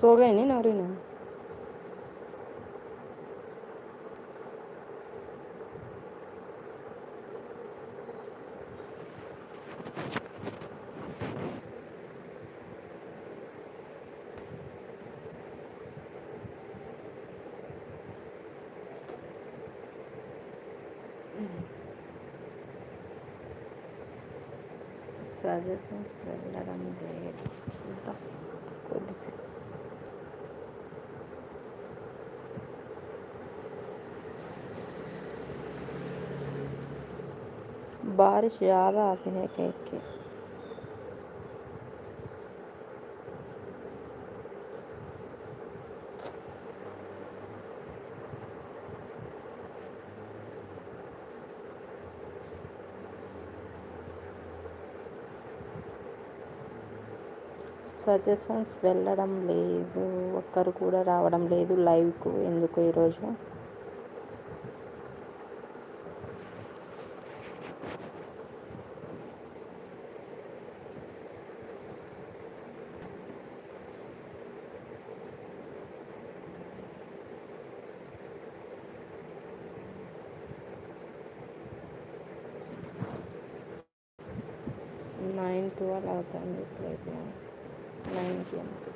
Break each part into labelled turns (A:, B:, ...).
A: सो गए नहीं नौरी ने సజెషన్స్ వెళ్ళడం లేదు చూద్దాం बारिश ज़्यादा आती है केक की సజెషన్స్ వెళ్ళడం లేదు ఒక్కరు కూడా రావడం లేదు లైవ్కు ఎందుకు ఈరోజు నైన్ ట్వెల్వ్ అవుతుంది ఇప్పుడైతే. నైన్కి.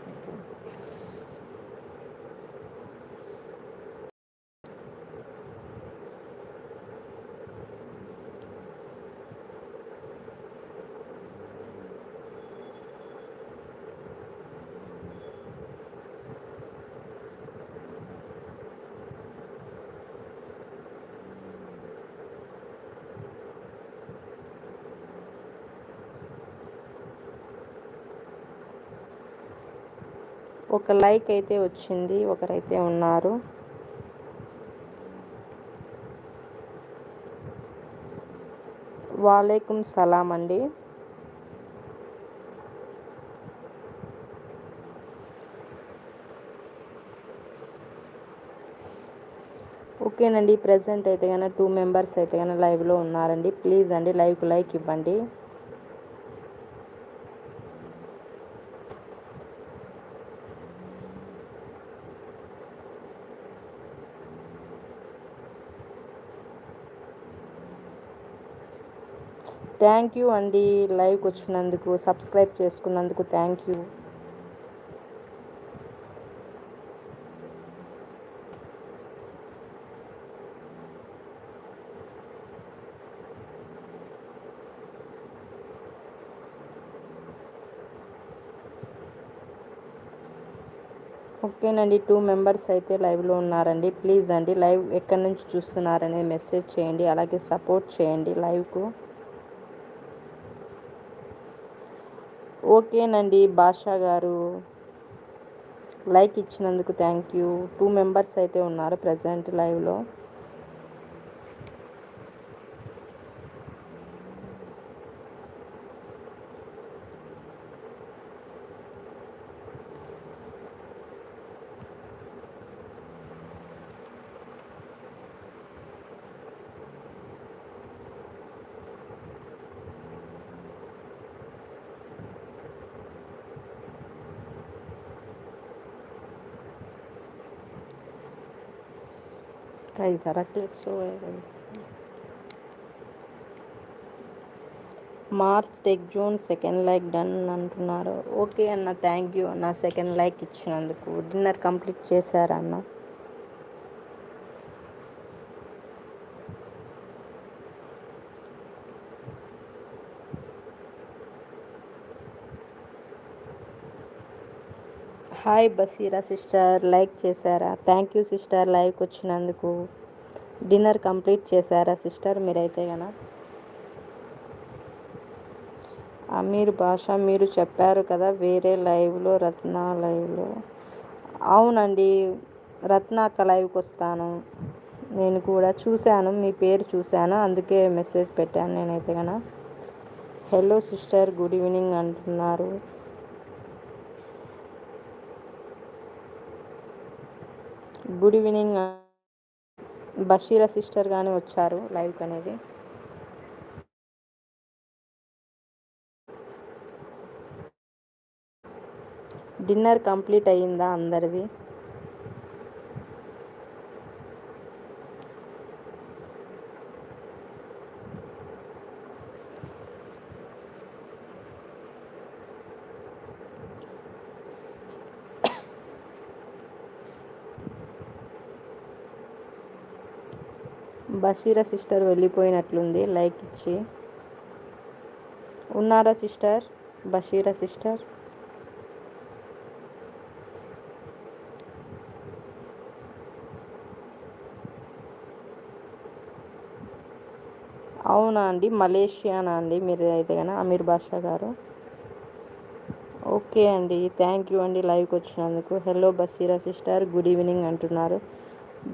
A: ఒక లైక్ అయితే వచ్చింది ఒకరైతే ఉన్నారు. వాలేకుం సలాం అండి. ఓకేనండి ప్రజెంట్ అయితే కనుక టూ మెంబర్స్ అయితే కనుక లైవ్లో ఉన్నారండి. ప్లీజ్ అండి లైవ్కి లైక్ ఇవ్వండి. థ్యాంక్ యూ అండి లైవ్కి వచ్చినందుకు సబ్స్క్రైబ్ చేసుకున్నందుకు థ్యాంక్ యూ. ఓకేనండి టూ మెంబర్స్ అయితే లైవ్లో ఉన్నారండి. ప్లీజ్ అండి లైవ్ ఎక్కడి నుంచి చూస్తున్నారనేది మెసేజ్ చేయండి అలాగే సపోర్ట్ చేయండి లైవ్కు. ఓకేనండి బాషా గారు. లైక్ ఇచ్చినందుకు థ్యాంక్ యూ. టూ మెంబర్స్ అయితే ఉన్నారు ప్రజెంట్ లైవ్లో. Ahí Sara Click Mars tech June second like done అంటున్నారు. ఓకే అన్న థ్యాంక్ యూ అన్న సెకండ్ లైక్ ఇచ్చినందుకు. డిన్నర్ కంప్లీట్ చేశారన్న హాయ్ బసీరా సిస్టర్ లైక్ చేశారా? థ్యాంక్ యూ సిస్టర్ లైక్ వచ్చినందుకు. డిన్నర్ కంప్లీట్ చేశారా సిస్టర్ మీరైతే కదా అమీర్ భాష మీరు చెప్పారు కదా వేరే లైవ్లో రత్న లైవ్లో. అవునండి రత్న అక్క లైవ్కి వస్తాను. నేను కూడా చూశాను మీ పేరు చూశాను అందుకే మెసేజ్ పెట్టాను నేనైతే కదా హలో సిస్టర్ గుడ్ ఈవినింగ్ అంటున్నారు. Good evening. బషీరా సిస్టర్ కానీ వచ్చారు లైవ్కి అనేది. డిన్నర్ కంప్లీట్ అయ్యిందా అందరిది? బషీరా సిస్టర్ వెళ్ళిపోయినట్లుంది. లైక్ ఇచ్చి. ఉన్నారా సిస్టర్? బషీరా సిస్టర్? అవునా అండి? మలేషియానా అండి? మీరు అయితే కానీ అమీర్ బాషా గారు. ఓకే అండి. థ్యాంక్ యూ అండి లైవ్కి వచ్చినందుకు. Hello Basira sister. Good evening అంటున్నారు.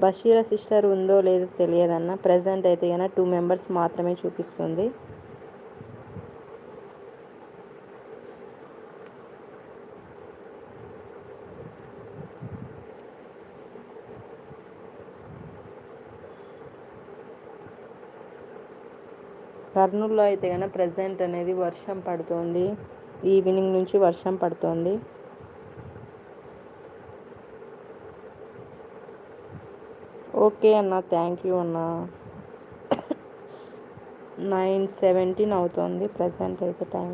A: బషీర సిస్టర్ ఉందో లేదో తెలియదన్న. ప్రజెంట్ అయితే కనుక టూ మెంబర్స్ మాత్రమే చూపిస్తుంది. కర్నూలులో అయితే కనుక ప్రజెంట్ అనేది వర్షం పడుతోంది. ఈవినింగ్ నుంచి వర్షం పడుతోంది. ఓకే అన్న థ్యాంక్ యూ అన్న. నైన్ సెవెంటీన్ అవుతుంది ప్రజెంట్ అయితే టైం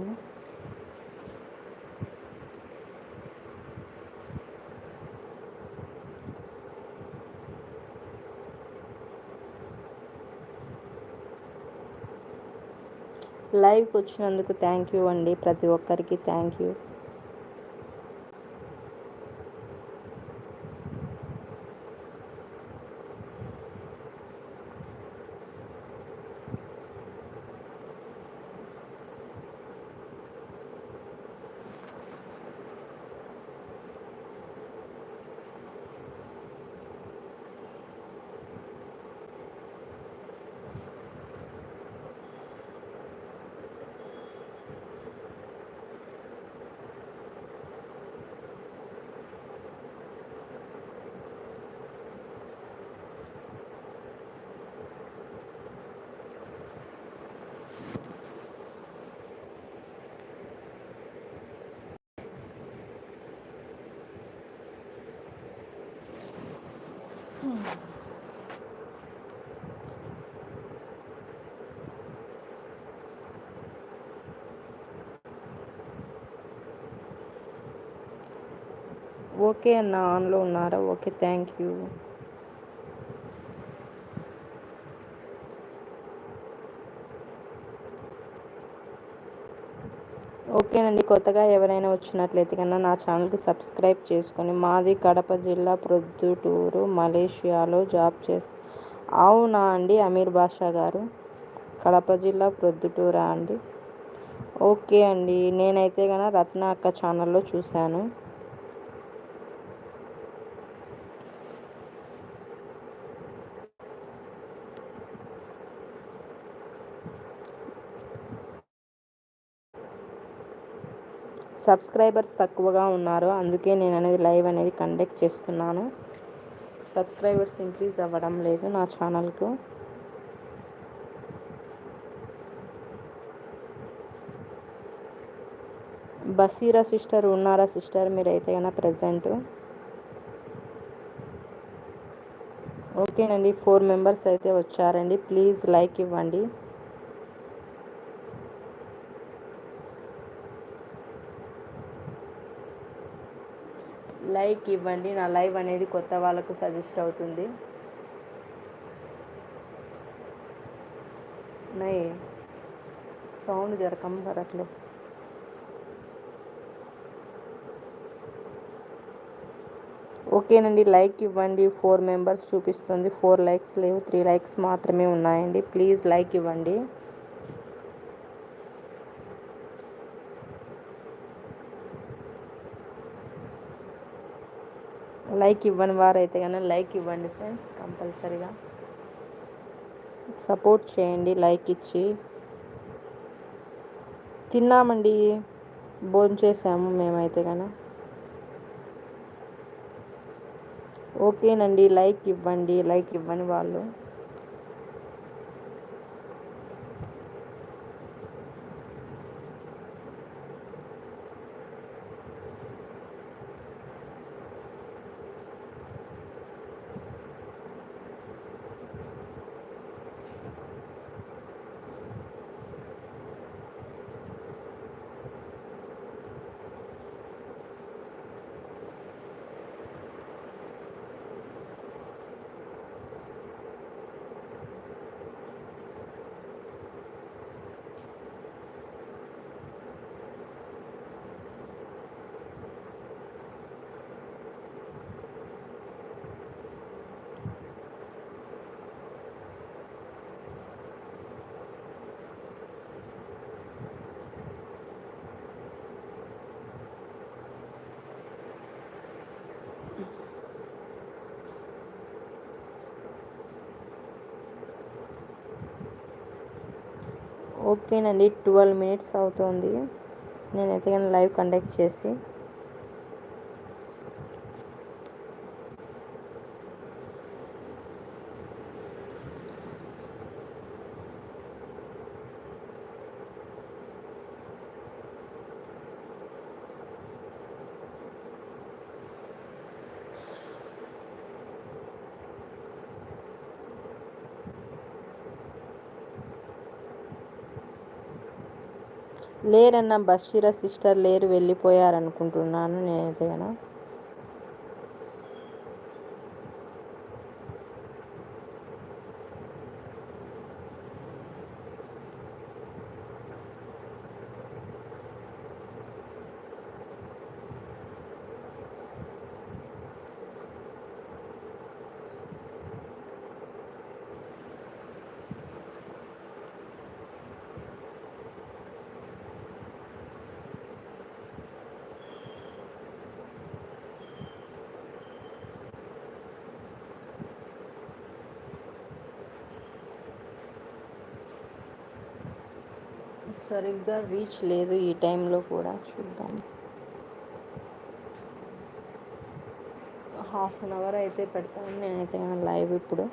A: లైవ్కి వచ్చినందుకు థ్యాంక్ యూ అండి ప్రతి ఒక్కరికి థ్యాంక్ యూ ఓకే అన్న ఆన్లో ఉన్నారా? Okay thank you. ఓకేనండి. కొత్తగా ఎవరైనా వచ్చినట్లయితే కన్నా నా ఛానల్కి సబ్స్క్రైబ్ చేసుకొని మాది కడప జిల్లా ప్రొద్దుటూరు మలేషియాలో జాబ్ చేస్తా అవునా అండి అమీర్ బాషా గారు? కడప జిల్లా ప్రొద్దుటూరా అండి? ఓకే అండి. నేనైతే కనుక రత్న అక్క ఛానల్లో చూశాను. సబ్స్క్రైబర్స్ తక్కువగా ఉన్నారు. అందుకే నేను అనేది లైవ్ అనేది కండక్ట్ చేస్తున్నాను. సబ్స్క్రైబర్స్ ఇంక్రీజ్ అవ్వడం లేదు నా ఛానల్కు. బసీరా సిస్టర్ ఉన్నారా సిస్టర్? మీరైతే కన్నా ప్రజెంట్? ఓకేనండి ఫోర్ మెంబర్స్ అయితే వచ్చారండి. ప్లీజ్ లైక్ ఇవ్వండి. లైక్ ఇవ్వండి. నా లైవ్ అనేది కొత్త వాళ్ళకు సజెస్ట్ అవుతుంది. నై సౌండ్ జరకం కమ్ ఓకేనండి లైక్ ఇవ్వండి. ఫోర్ మెంబర్స్ చూపిస్తుంది. ఫోర్ లైక్స్ లేవు త్రీ లైక్స్ మాత్రమే ఉన్నాయండి. ప్లీజ్ లైక్ ఇవ్వండి. లైక్ ఇవ్వని వారైతే కానీ లైక్ ఇవ్వండి ఫ్రెండ్స్ కంపల్సరీగా. సపోర్ట్ చేయండి లైక్ ఇచ్చి. తిన్నామండి భోంచేసాము మేమైతే కానీ ఓకేనండి లైక్ ఇవ్వండి లైక్ ఇవ్వని వాళ్ళు. ఓకేనండి ట్వెల్వ్ మినిట్స్ అవుతుంది. నేనైతే కానీ లైవ్ కండక్ట్ చేసి లేరన్న బషీరా సిస్టర్ లేరు వెళ్ళిపోయారనుకుంటున్నాను నేనైతే కదా సరిగ్గా రీచ్ లేదు ఈ టైంలో కూడా చూద్దాం. హాఫ్ అన్ అవర్ అయితే పెడతాను. నేనైతే లైవ్ ఇప్పుడు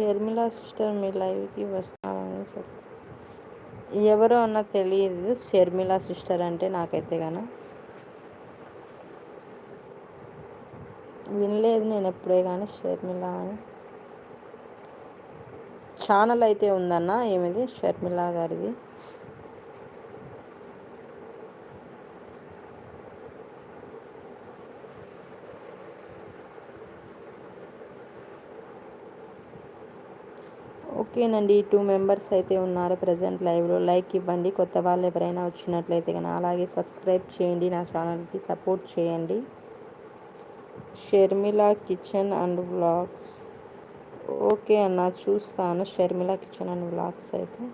A: షర్మిల సిస్టర్ మీ లైవ్కి వస్తానని చెప్పి. ఎవరో అన్న తెలియదు షర్మిల సిస్టర్ అంటే నాకైతే కానీ వినలేదు నేను ఎప్పుడే కానీ షర్మిల అని. ఛానల్ అయితే ఉందన్న ఏమిది? షర్మిల గారిది. ఓకేనండి. టూ మెంబర్స్ అయితే ఉన్నారు ప్రజెంట్ లైవ్లో. లైక్ ఇవ్వండి. కొత్త వాళ్ళు ఎవరైనా వచ్చినట్లయితే కానీ అలాగే సబ్స్క్రైబ్ చేయండి. నా ఛానల్కి సపోర్ట్ చేయండి. Sharmila kitchen and vlogs. Okay అన్న చూస్తాను. షర్మిల కిచెన్ అండ్ వ్లాగ్స్ అయితే.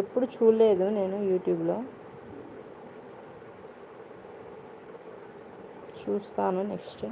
A: ఎప్పుడు చూడలేదు నేను యూట్యూబ్లో. చూస్తాను నెక్స్ట్.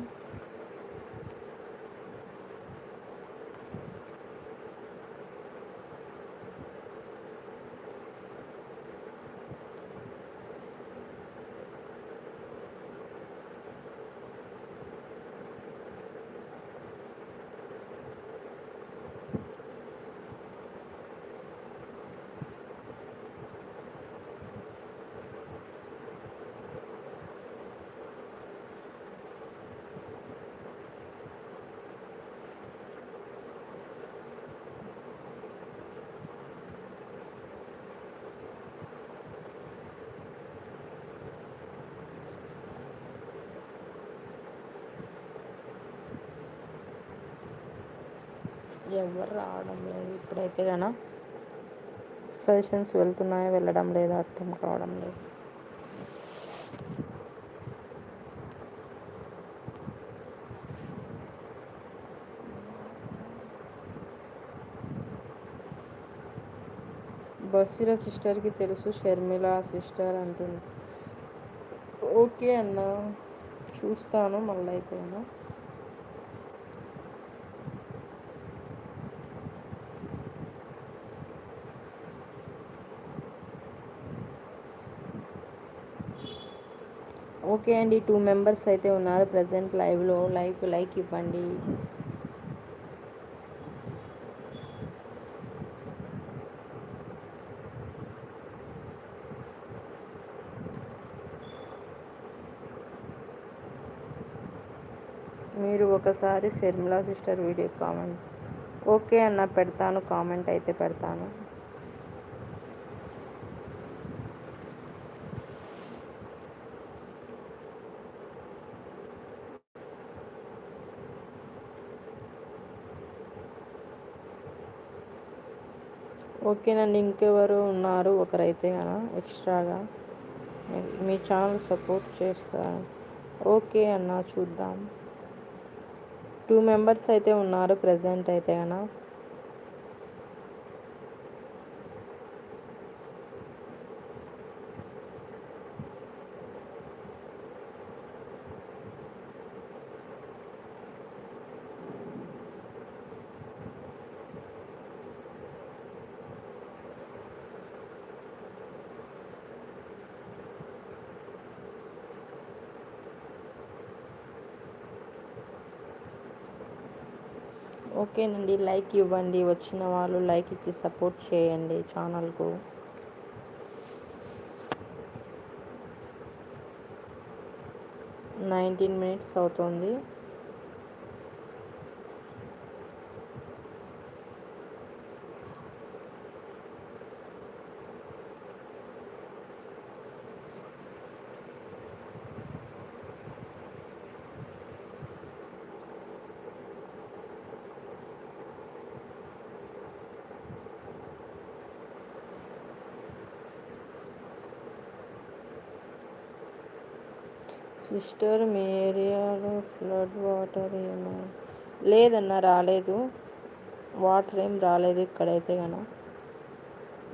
A: ఎవరు రావడం లేదు. ఇప్పుడైతే కన సజెషన్స్ వెళ్తున్నాయో వెళ్ళడం లేదు అర్థం కావడం లేదు. బస్సుల సిస్టర్కి తెలుసు షర్మిల సిస్టర్ అంటుంది. ఓకే అన్న చూస్తాను మళ్ళీ అయితే ఓకే అండి. టూ మెంబర్స్ అయితే ఉన్నారు ప్రజెంట్ లైవ్లో లైక్ లైక్ ఇవ్వండి. మీరు ఒకసారి Sharmila sister video comment. Okay అన్న పెడతాను. కామెంట్ అయితే పెడతాను. ఓకేనండి ఇంకెవరు ఉన్నారు? ఒకరైతే కదా ఎక్స్ట్రాగా. మీ ఛానల్ సపోర్ట్ చేస్తాను ఓకే అన్న చూద్దాం. టూ మెంబర్స్ అయితే ఉన్నారు ప్రజెంట్ అయితే కన్నా ఓకేనండి లైక్ ఇవ్వండి వచ్చిన వాళ్ళు లైక్ ఇచ్చి సపోర్ట్ చేయండి ఛానల్కు. నైన్టీన్ మినిట్స్ అవుతుంది. సిస్టర్ మీ ఏరియాలో ఫ్లడ్ వాటర్ ఏమో. లేదన్న రాలేదు. వాటర్ ఏం రాలేదు ఇక్కడైతే కన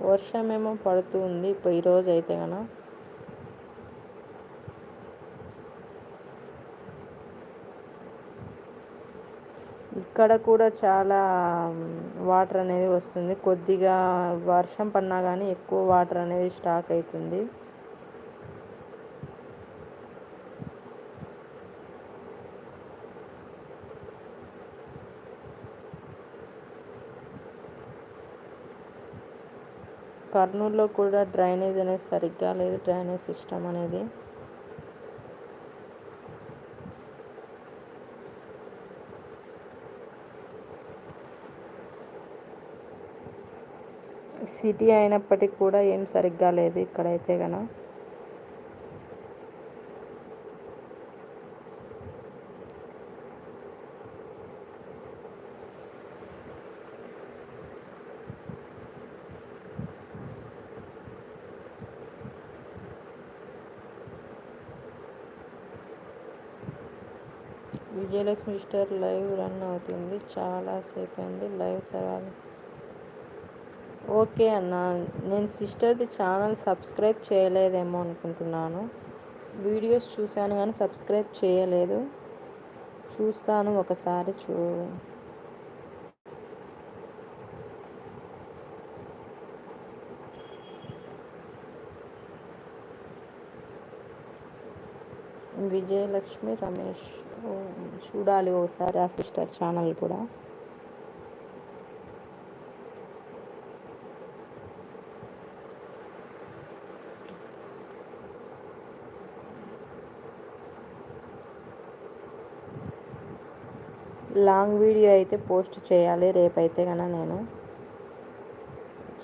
A: వర్షం ఏమో పడుతూ ఉంది ఇప్పుడు ఈరోజు అయితే గన. ఇక్కడ కూడా చాలా వాటర్ అనేది వస్తుంది. కొద్దిగా వర్షం పడినా కానీ ఎక్కువ వాటర్ అనేది స్టాక్ అవుతుంది. కర్నూలులో కూడా డ్రైనేజ్ అనేది సరిగ్గా లేదు డ్రైనేజ్ సిస్టమ్ అనేది. సిటీ అయినప్పటికీ కూడా ఏం సరిగ్గా లేదు ఇక్కడైతే కనుక విజయలక్ష్మి స్టార్ లైవ్ రన్ అవుతుంది. చాలాసేపు అయింది లైవ్ తర్వాత. ఓకే అన్న నేను సిస్టర్ది ఛానల్ సబ్స్క్రైబ్ చేయలేదేమో అనుకుంటున్నాను. వీడియోస్ చూశాను కానీ సబ్స్క్రైబ్ చేయలేదు. చూస్తాను ఒకసారి చూ. విజయలక్ష్మి రమేష్ చూడాలి ఒకసారి ఆ సిస్టర్ ఛానల్ కూడా. లాంగ్ వీడియో అయితే పోస్ట్ చేయాలి రేపైతే కన్నా నేను.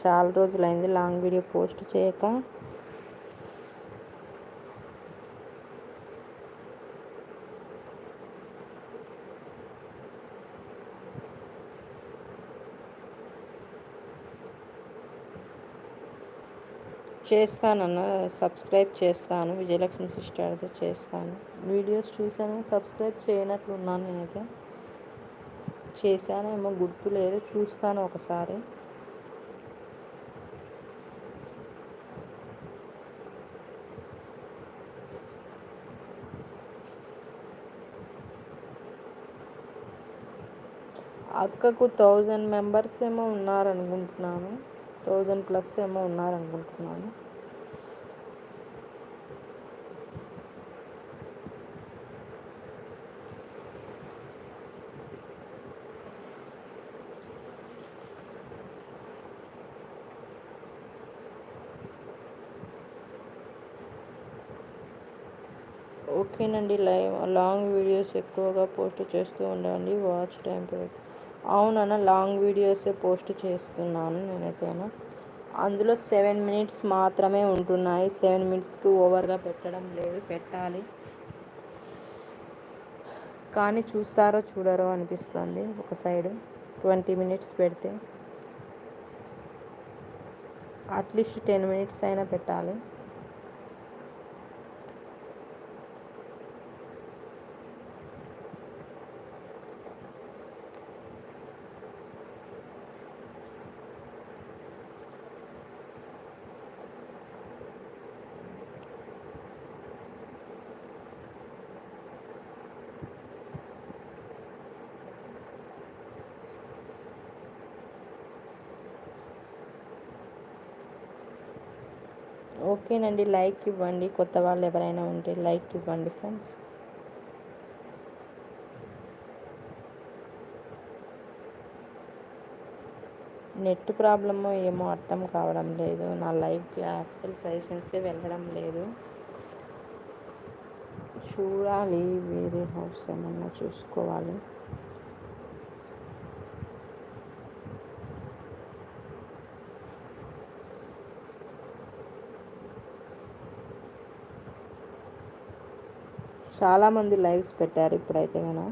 A: చాలా రోజులైంది లాంగ్ వీడియో పోస్ట్ చేయక. చేస్తానన్న సబ్స్క్రైబ్ చేస్తాను. విజయలక్ష్మి సిస్టర్ అయితే చేస్తాను. వీడియోస్ చూశాను సబ్స్క్రైబ్ చేయనట్లున్నాను నేనైతే. చేశానేమో గుర్తు లేదు చూస్తాను ఒకసారి. అక్కకు థౌజండ్ మెంబర్స్ ఏమో ఉన్నారనుకుంటున్నాను. థౌజండ్ ప్లస్ ఏమో ఉన్నారనుకుంటున్నాను. ఓకేనండి లైవ్ లాంగ్ వీడియోస్ ఎక్కువగా పోస్ట్ చేస్తూ ఉండండి వాచ్ టైం అవునన్న లాంగ్ వీడియోసే పోస్ట్ చేస్తున్నాను నేనైతేనా. అందులో సెవెన్ మినిట్స్ మాత్రమే ఉంటున్నాయి. సెవెన్ మినిట్స్కి ఓవర్గా పెట్టడం లేదు పెట్టాలి. కానీ చూస్తారో చూడరో అనిపిస్తుంది ఒక సైడ్. ట్వంటీ మినిట్స్ పెడితే. అట్లీస్ట్ టెన్ మినిట్స్ అయినా పెట్టాలి. ఓకేనండి లైక్ ఇవ్వండి. కొత్త వాళ్ళు ఎవరైనా ఉంటే లైక్ ఇవ్వండి ఫ్రెండ్స్. నెట్ ప్రాబ్లమో ఏమో అర్థం కావడం లేదు. నా లైఫ్కి అస్సలు సజెషన్సే వెళ్ళడం లేదు. చూడాలి వేరే హౌస్ ఏమన్నా చూసుకోవాలి. చాలామంది లైవ్స్ పెట్టారు ఇప్పుడైతే మనం.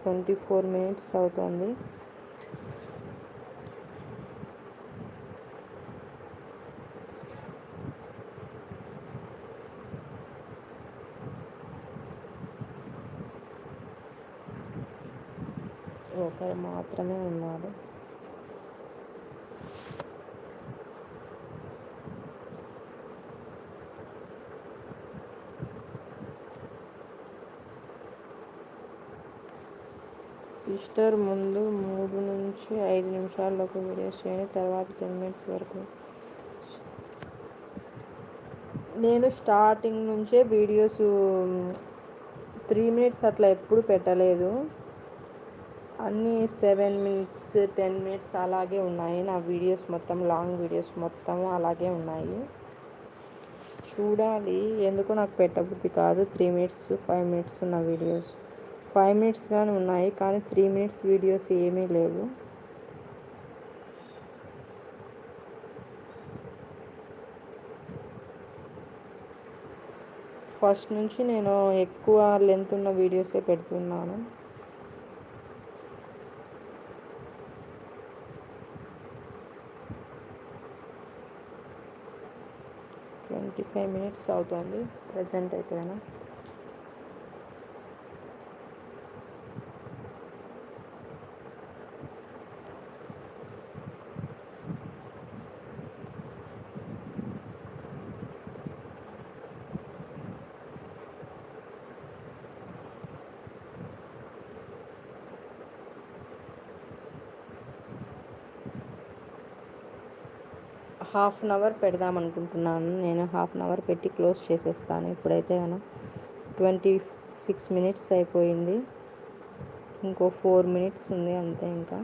A: ట్వంటీ ఫోర్ మినిట్స్ అవుతుంది ఒకరు మాత్రమే ఉన్నారు సిస్టర్ ముందు మూడు నుంచి ఐదు నిమిషాల్లోకి వీడియోస్ చేయండి తర్వాత టెన్ మినిట్స్ వరకు. నేను స్టార్టింగ్ నుంచే వీడియోస్ త్రీ మినిట్స్ అట్లా ఎప్పుడు పెట్టలేదు. అన్నీ సెవెన్ మినిట్స్ టెన్ మినిట్స్ అలాగే ఉన్నాయి. నా వీడియోస్ మొత్తం లాంగ్ వీడియోస్ మొత్తం అలాగే ఉన్నాయి. చూడాలి ఎందుకు నాకు పెట్టబుద్ధి కాదు. త్రీ మినిట్స్ ఫైవ్ మినిట్స్ ఉన్న వీడియోస్. ఫైవ్ మినిట్స్ కానీ ఉన్నాయి కానీ త్రీ మినిట్స్ వీడియోస్ ఏమీ లేవు. ఫస్ట్ నుంచి నేను ఎక్కువ లెంత్ ఉన్న వీడియోసే పెడుతున్నాను. ట్వంటీ ఫైవ్ మినిట్స్ అవుతుంది ప్రజెంట్ అయితేనా? హాఫ్ అన్ అవర్ పెడదాం అనుకుంటున్నాను. నేను హాఫ్ అన్ అవర్ పెట్టి క్లోజ్ చేసేస్తాను. ఇప్పుడైతే మనం ట్వంటీ సిక్స్ మినిట్స్ అయిపోయింది. ఇంకో ఫోర్ మినిట్స్ ఉంది అంతే ఇంకా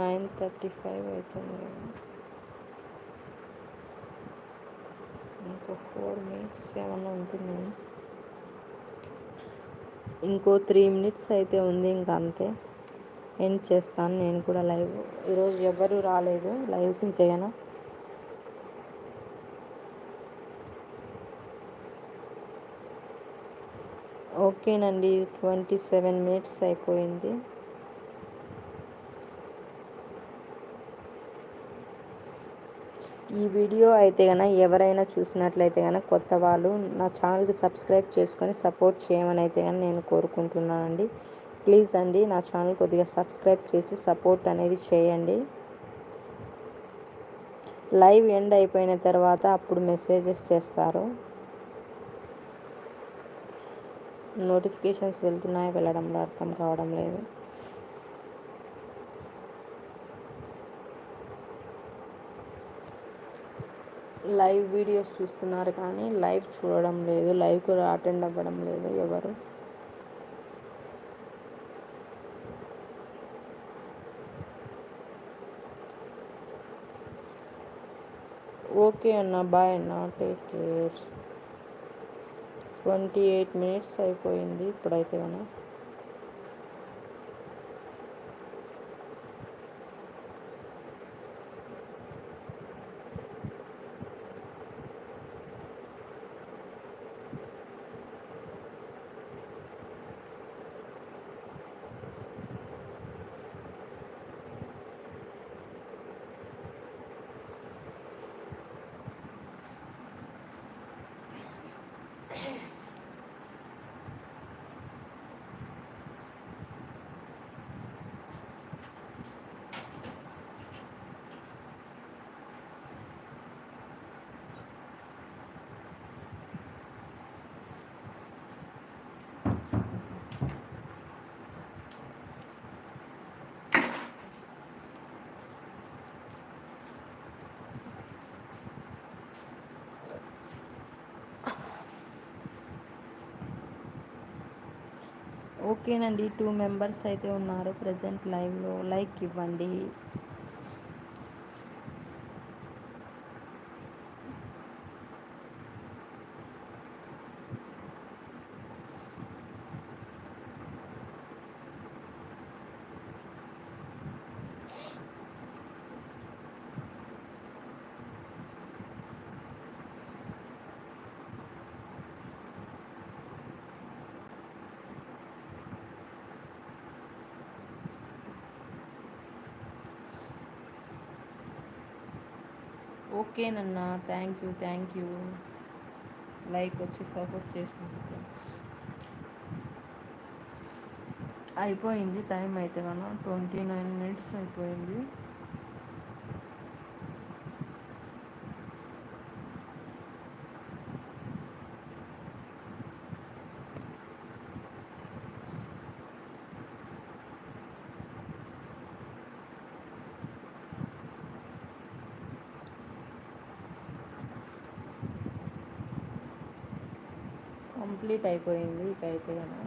A: నైన్ థర్టీ ఫైవ్ అవుతుంది ఇంకో ఫోర్ మినిట్స్ ఏమన్నా ఉంటుంది? ఇంకో త్రీ మినిట్స్ అయితే ఉంది ఇంకా అంతే. ఎండ్ చేస్తాను. నేను కూడా లైవ్. ఈరోజు ఎవరు రాలేదు. లైవ్కి అయితే కనుక ఓకేనండి. ట్వంటీ సెవెన్ మినిట్స్ అయిపోయింది. ఈ వీడియో అయితే కనుక ఎవరైనా చూసినట్లయితే కనుక కొత్త వాళ్ళు నా ఛానల్కి సబ్స్క్రైబ్ చేసుకొని సపోర్ట్ చేయమని అయితే కానీ నేను కోరుకుంటున్నానండి. ప్లీజ్ అండి నా ఛానల్ కొద్దిగా సబ్స్క్రైబ్ చేసి సపోర్ట్ అనేది చేయండి. లైవ్ ఎండ్ అయిపోయిన తర్వాత అప్పుడు మెసేజెస్ చేస్తారు. నోటిఫికేషన్స్ వెళ్తున్నాయి? వెళ్ళడంలో అర్థం కావడం లేదు. లైవ్ వీడియోస్ చూస్తున్నారు కానీ లైవ్ చూడడం లేదు లైవ్ కూడా అటెండ్ అవ్వడం లేదు ఎవరు. ఓకే అన్న బాయ్ అన్న take care. Twenty eight minutes అయిపోయింది ఇప్పుడైతే అన్నా. ఓకేనండి. టూ మెంబర్స్ అయితే ఉన్నారు. ప్రజెంట్ లైవ్లో లైక్ ఇవ్వండి. ఓకేనన్నా thank you thank you like వచ్చి సపోర్ట్ చేసినందుకు. అయిపోయింది టైం అయితే కన్నా ట్వంటీ నైన్ మినిట్స్ అయిపోయింది కంప్లీట్ అయిపోయింది ఇక. అయితే కన్నా